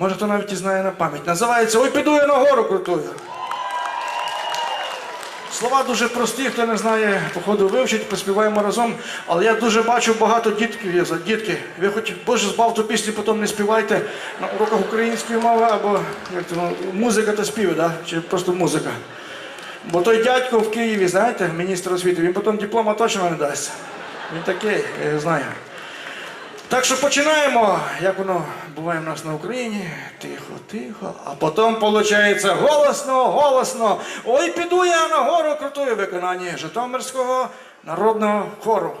Може, хто навіть і знає на пам'ять. Називається Ой, піду я на гору крутую. Слова дуже прості, хто не знає, походу вивчить, поспіваємо разом. Але я дуже бачу багато дітків є. Дітки, ви хоч Боже збав ту пісню, потім не співайте на уроках української мови або як то, ну, музика та співи, да? чи просто музика. Бо той дядько в Києві, знаєте, міністр освіти, він потім диплома точно не дасть. Він такий, я знаю. Так що починаємо, як воно буває в нас на Україні. Тихо, тихо. А потім виходить голосно, голосно. Ой, піду я на гору крутою виконанні Житомирського народного хору.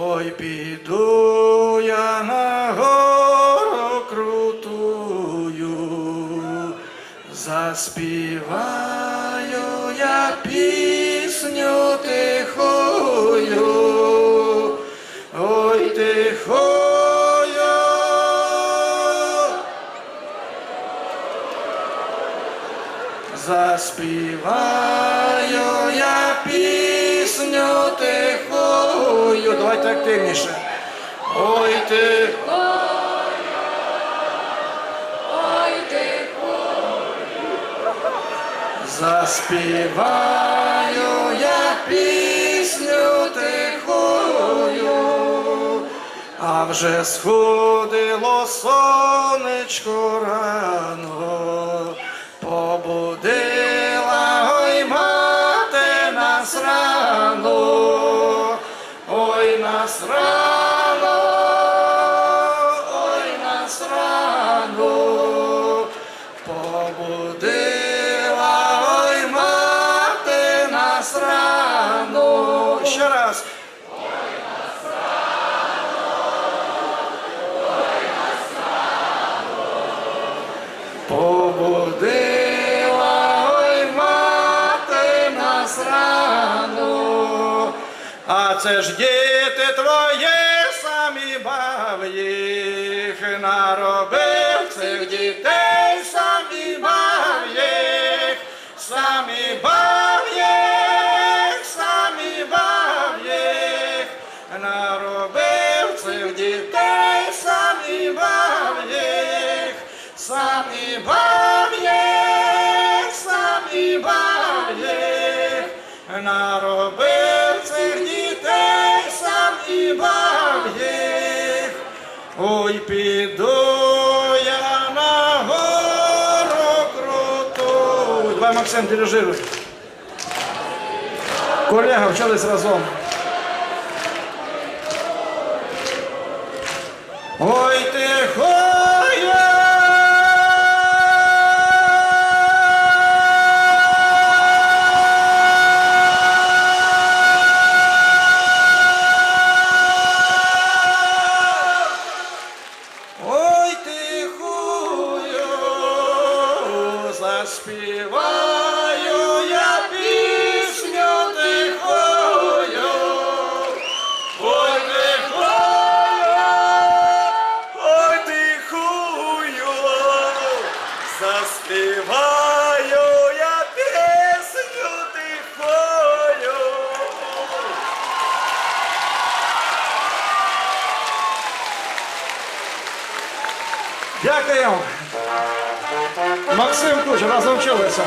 Ой, піду я на гору крутую, заспіваю я пісню тихою, Заспіваю я пісню тихою. Давайте активніше. Ой, ти. Заспіваю я пісню тихою, а вже сходило сонечко рано, побудила нас ой нас рано, побудила ой мати нас рано. Ще раз. Побудила ой мати нас рано, а це ж діти твої самі бав їх, наробив цих дітей, самі бав їх, самі бав їх, самі бав їх, наробив цих дітей, самі бав їх, самі бав їх, самі бав їх, наробив Ой, піду я на гору круту. Давай, Максим, дирижируй. Колега, вчились разом. Ой, заспіваю я пісню тихою. Ой, тихою, ой, тихою, заспіваю Дякую. Максим Куч, разом вчилися.